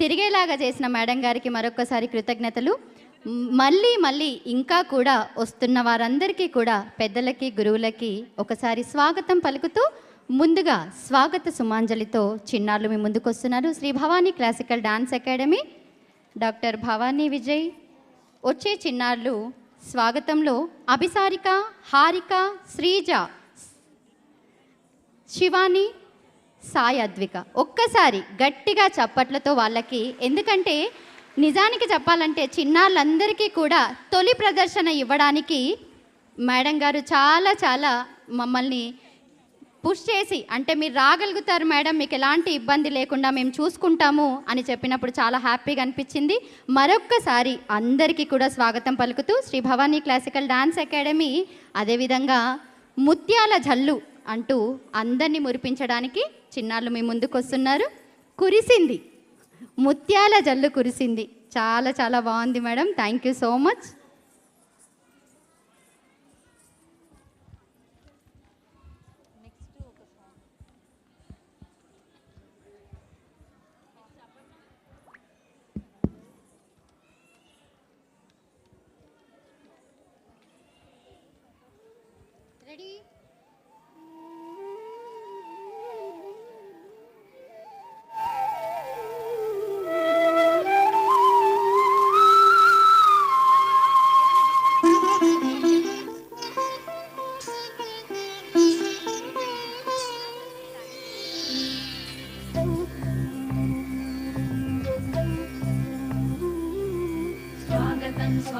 తిరిగేలాగా చేసిన మేడం గారికి మరొకసారి కృతజ్ఞతలు. మళ్ళీ మళ్ళీ ఇంకా కూడా వస్తున్న వారందరికీ కూడా పెద్దలకి గురువులకి ఒకసారి స్వాగతం పలుకుతూ ముందుగా స్వాగత సుమాంజలితో చిన్నారులు మీ ముందుకు వస్తున్నారు. Shri Bhavani classical dance academy doctor Bhavani Vijay. వచ్చే చిన్నారులు స్వాగతంలో అభిసారిక హారిక శ్రీజ శివాని సాయాద్విక. ఒక్కసారి గట్టిగా చప్పట్లతో వాళ్ళకి ఎందుకంటే నిజానికి చెప్పాలంటే చిన్నారులందరికీ కూడా తొలి ప్రదర్శన ఇవ్వడానికి మేడం గారు చాలా చాలా మమ్మల్ని పుష్ చేసి అంటే మీరు రాగలుగుతారు మేడం మీకు ఎలాంటి ఇబ్బంది లేకుండా మేము చూసుకుంటాము అని చెప్పినప్పుడు చాలా హ్యాపీగా అనిపించింది. మరొక్కసారి అందరికీ కూడా స్వాగతం పలుకుతూ Shri Bhavani classical dance academy అదేవిధంగా ముత్యాల జల్లు అంటూ అందరినీ మురిపించడానికి చిన్నాళ్ళు మీ ముందుకు వస్తున్నారు. కురిసింది. ముత్యాల జల్లు కురిసింది. చాలా చాలా బాగుంది madam. Thank you so much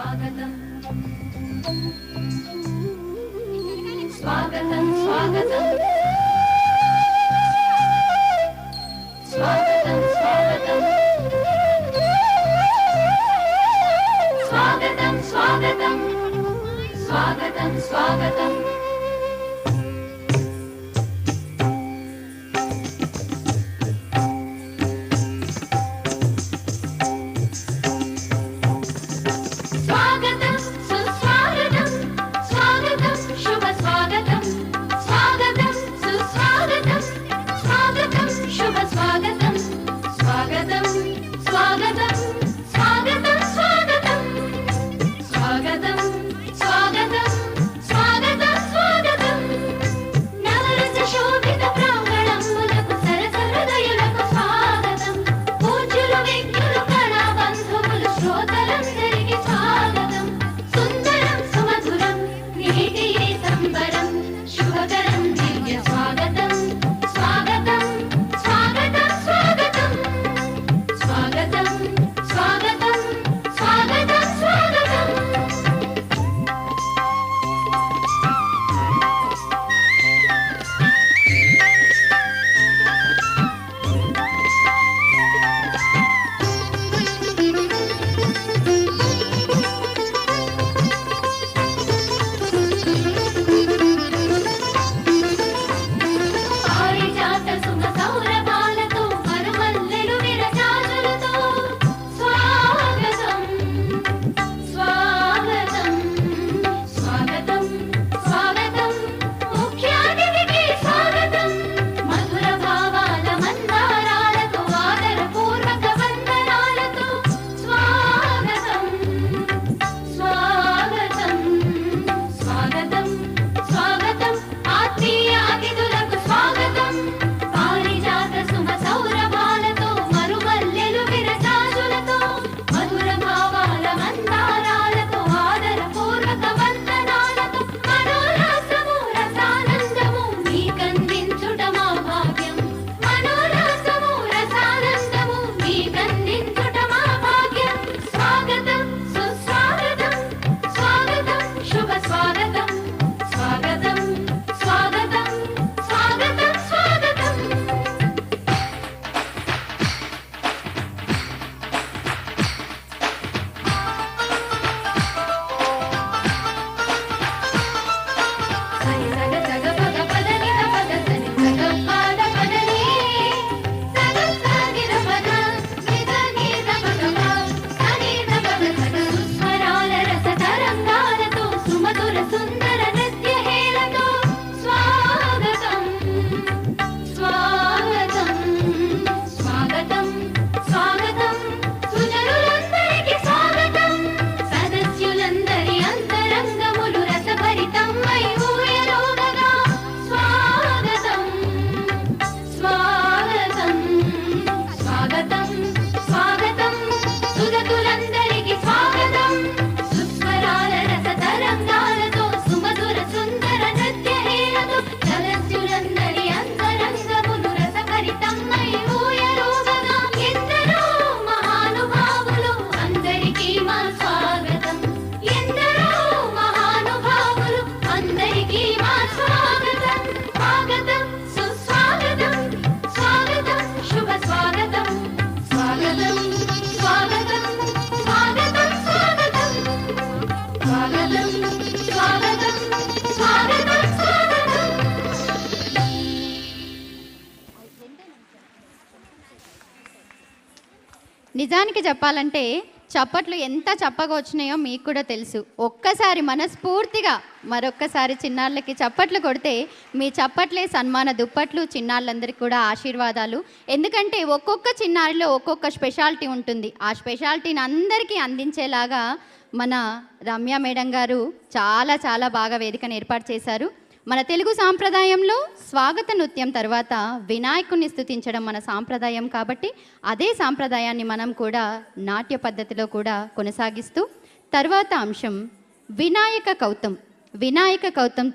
स्वागतं स्वागतं स्वागतं स्वागतं स्वागतं स्वागतं स्वागतं स्वागतं स्वागतं Yes, Canada. నిజానికి చెప్పాలంటే చప్పట్లు ఎంత చప్పగా వచ్చినాయో మీకు కూడా తెలుసు. ఒక్కసారి మనస్ఫూర్తిగా మరొక్కసారి చిన్నాళ్ళకి చప్పట్లు కొడితే మీ చప్పట్లే సన్మాన దుప్పట్లు చిన్నాళ్ళందరికీ కూడా ఆశీర్వాదాలు. ఎందుకంటే ఒక్కొక్క చిన్నారిలో ఒక్కొక్క స్పెషాలిటీ ఉంటుంది. ఆ స్పెషాలిటీని అందరికీ అందించేలాగా మన రమ్య మేడం గారు చాలా చాలా బాగా వేదికను ఏర్పాటు చేశారు. మన తెలుగు సాంప్రదాయంలో స్వాగత నృత్యం తర్వాత వినాయకుడిని స్థుతించడం మన సాంప్రదాయం కాబట్టి అదే సాంప్రదాయాన్ని మనం కూడా నాట్య పద్ధతిలో కూడా కొనసాగిస్తూ తర్వాత అంశం వినాయక కౌతం వినాయక కౌతంతో